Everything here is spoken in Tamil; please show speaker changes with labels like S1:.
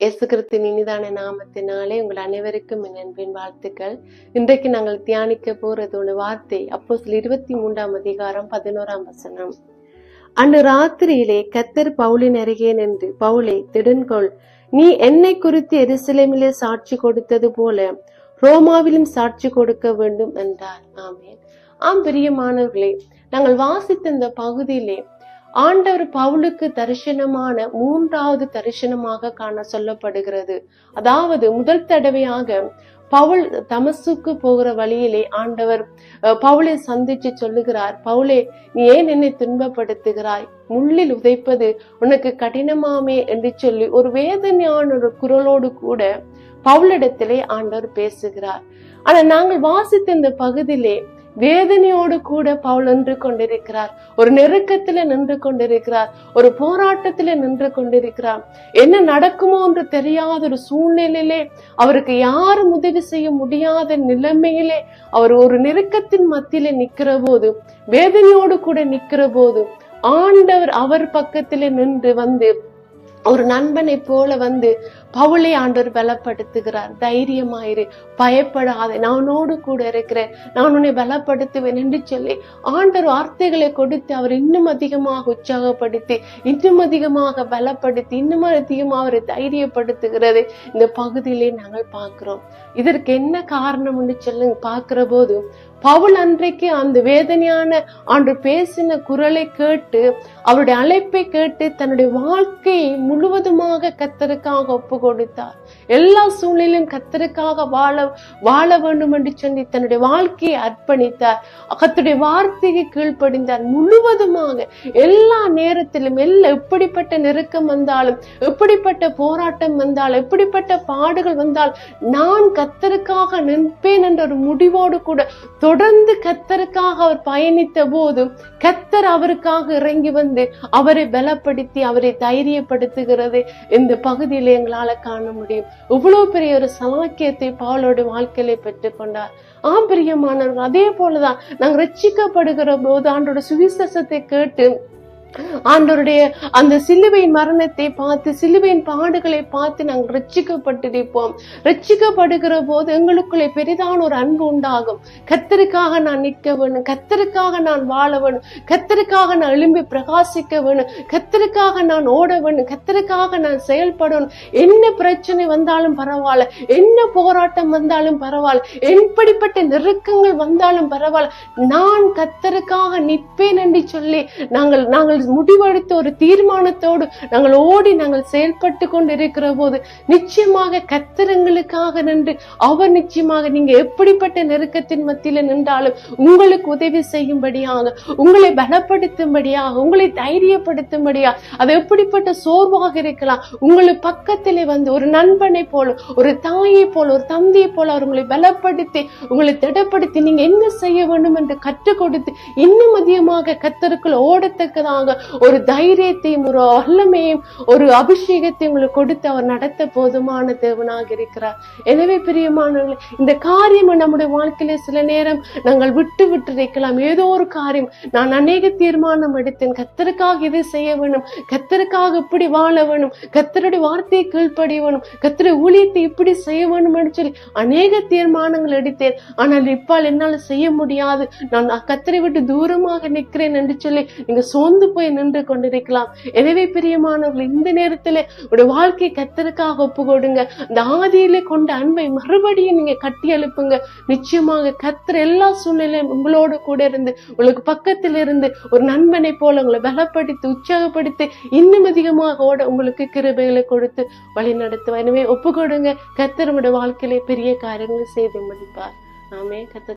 S1: இயேசு இனிதான நாமத்தினாலே உங்கள் அனைவருக்கும் என் அன்பின் வாழ்த்துக்கள். இன்றைக்கு நாங்கள் தியானிக்க போறதோட வார்த்தை அப்போ இருபத்தி மூன்றாம் அதிகாரம் பதினோராம் வசனம். அன்று ராத்திரியிலே கத்தர் பவுலின் அருகே நின்று பவுலே திடன்கொள் நீ என்னை குறித்து எருசலேமிலே சாட்சி கொடுத்தது போல ரோமாவிலும் சாட்சி கொடுக்க வேண்டும் என்றார். ஆமென். ஆம் பிரியமானவர்களே நாங்கள் வாசித்த இந்த பகுதியிலே ஆண்டவர் பவுலுக்கு தரிசனமான மூன்றாவது தரிசனமாக காண சொல்லப்படுகிறது. அதாவது முதல் தடவையாக பவுல் தமசுக்கு போகிற வழியிலே ஆண்டவர் பவுலை சந்திச்சு சொல்லுகிறார் பவுலே நீ ஏன் என்னை துன்பப்படுத்துகிறாய்? முள்ளில் உதைப்பது உனக்கு கடினமாமே என்று சொல்லி ஒரு வேதனையான ஒரு குரலோடு கூட பவுலிடத்திலே ஆண்டவர் பேசுகிறார். ஆனா நாங்கள் வாசித்த இந்த பகுதியிலே வேதனையோடு கூட பவுல் நின்று கொண்டிருக்கிறார். ஒரு நெருக்கத்துல நின்று கொண்டிருக்கிறார். ஒரு போராட்டத்துல நின்று கொண்டிருக்கிறார். என்ன நடக்குமோ என்று தெரியாத ஒரு சூழ்நிலையிலே அவருக்கு யாரும் உதவி செய்ய முடியாத நிலைமையிலே அவர் ஒரு நெருக்கத்தின் மத்தியிலே நிக்கிற போது வேதனையோடு கூட நிக்கிற போது ஆண்டவர் அவர் பக்கத்திலே நின்று வந்து ஒரு நண்பனை போல வந்து பவுளை ஆண்டவர் பலப்படுத்துகிறார். தைரியமாயிரு பயப்படாதே. நானோடு கூட இருக்கிறேன். நான் உன்னை பலப்படுத்துவேன் என்று சொல்லி ஆண்டவர் வார்த்தைகளை கொடுத்து அவர் இன்னும் அதிகமாக உற்சாகப்படுத்தி இன்னும் அதிகமாக பலப்படுத்தி இன்னும் அதிகமாக அவரை தைரியப்படுத்துகிறது. இந்த பகுதியிலே நாங்கள் பார்க்கிறோம். இதற்கு என்ன காரணம்னு சொல்லுங்க. பார்க்கிற போது பவுல் அன்றைக்கு அந்த வேதனையான ஆண்டு பேசின குரலை கேட்டு அவருடைய அழைப்பை கேட்டு தன்னுடைய வாழ்க்கையை முழுவதுமாக கத்தருக்காக ஒப்பு கொடுத்தார் எல்லா சூழ்நிலையும் கத்தருக்காக வாழ வாழ வேண்டும் என்று சொல்லி தன்னுடைய வாழ்க்கையை அர்ப்பணித்தார். கத்துடைய வார்த்தைக்கு கீழ்ப்படிந்தார். முழுவதுமாக எல்லா நேரத்திலும் எல்லா எப்படிப்பட்ட நெருக்கம் வந்தாலும் எப்படிப்பட்ட போராட்டம் வந்தாலும் எப்படிப்பட்ட பாடுகள் வந்தால் நான் கத்தருக்காக நிற்பேன் என்ற ஒரு முடிவோடு கூட தொடர்ந்து கத்தருக்காக அவர் பயணித்த போதும் கத்தர் அவருக்காக இறங்கி வந்து அவரை பலப்படுத்தி அவரை தைரியப்படுத்துகிறது இந்த பகுதியில எங்களால காண முடியும். இவ்வளவு பெரிய ஒரு சலாக்கியத்தை பாவலோட வாழ்க்கையில பெற்றுக்கொண்டார் ஆம் பிரியமானவர்கள் அதே போலதான் நாங்கள் ரட்சிக்கப்படுகிற போது ஆண்டோட சுவிசேஷத்தை கேட்டு ஆண்டவருடைய அந்த சிலுவையின் மரணத்தை பார்த்து சிலுவையின் பாடுகளை பார்த்து நாங்கள் ரட்சிக்கப்பட்டிருப்போம் ரட்சிக்கப்படுகிற போது எங்களுக்குள்ளே பெரிதான ஒரு அன்பு உண்டாகும். கத்தருக்காக நான் நிற்க வேணும். கத்தருக்காக நான் வாழ வேணும். கத்தருக்காக நான் எழும்பி பிரகாசிக்க வேணும். கத்தருக்காக நான் ஓட வேணும். கத்தருக்காக நான் செயல்படணும். என்ன பிரச்சனை வந்தாலும் பரவாயில்ல. என்ன போராட்டம் வந்தாலும் பரவாயில்ல. எப்படிப்பட்ட நெருக்கங்கள் வந்தாலும் பரவாயில்ல. நான் கத்தருக்காக நிற்பேன் என்று சொல்லி நாங்கள் நாங்கள் முடிவெடுத்த ஒரு தீர்மானத்தோடு நாங்கள் ஓடி நாங்கள் செயல்பட்டு கொண்டு இருக்கிற போது நிச்சயமாக கத்திரங்களுக்காக நின்று அவர் நிச்சயமாக நீங்க எப்படிப்பட்ட நெருக்கத்தின் மத்தியில நின்றாலும் உங்களுக்கு உதவி செய்யும்படியாக உங்களை பலப்படுத்தும்படியாக உங்களை தைரியப்படுத்தும்படியாக அது எப்படிப்பட்ட சோர்வாக இருக்கலாம் உங்களுக்கு பக்கத்திலே வந்து ஒரு நண்பனை போல ஒரு தாயை போல ஒரு தந்தையை போல அவர் உங்களை பலப்படுத்தி உங்களை திடப்படுத்தி நீங்க என்ன செய்ய வேண்டும் என்று கற்றுக் கொடுத்து இன்னும் அதிகமாக கத்தருக்குள் ஓடத்தக்கதாக ஒரு தைரியத்தையும் ஒரு வல்லமையும் ஒரு அபிஷேகத்தை உங்களுக்கு கொடுத்து அவர் நடத்த போதுமான தேவனாக இருக்கிறார். எனவே பிரியமானவர்களே இந்த காரியம் நம்முடைய வாழ்க்கையில சில நேரம் நாங்கள் விட்டு விட்டு இருக்கலாம் ஏதோ ஒரு காரியம். நான் அநேக தீர்மானம் எடுத்தேன். கத்தருக்காக இதை செய்ய வேணும்? கத்தருக்காக இப்படி வாழ வேணும்? கத்தருடைய வார்த்தையை கீழ்ப்படிய வேணும்? கத்தருடைய ஊழியத்தை இப்படி செய்ய வேணும் சொல்லி அநேக தீர்மானங்கள் எடுத்தேன். ஆனால் இப்பால் என்னால் செய்ய முடியாது. நான் கத்தரை விட்டு தூரமாக நிற்கிறேன் என்று சொல்லி நீங்க சோர்ந்து போய் நின்று கொண்டிருக்கலாம். எனவே பிரியமானவர்கள் இந்த நேரத்துல உடைய வாழ்க்கை கத்தருக்காக ஒப்பு கொடுங்க இந்த ஆதியிலே கொண்ட அன்பை மறுபடியும் நீங்க கட்டி எழுப்புங்க. நிச்சயமாக கத்தர் எல்லா சூழ்நிலையும் உங்களோட கூட இருந்து உங்களுக்கு பக்கத்தில் இருந்து ஒரு நண்பனை போல உங்களை பலப்படுத்தி உற்சாகப்படுத்தி இன்னும் அதிகமாக ஓட உங்களுக்கு கிருபைகளை கொடுத்து வழி நடத்துவார். எனவே ஒப்பு கொடுங்க கத்தர் உங்களுடைய வாழ்க்கையிலே பெரிய காரியங்களை செய்து முடிப்பார். நாமே கத்த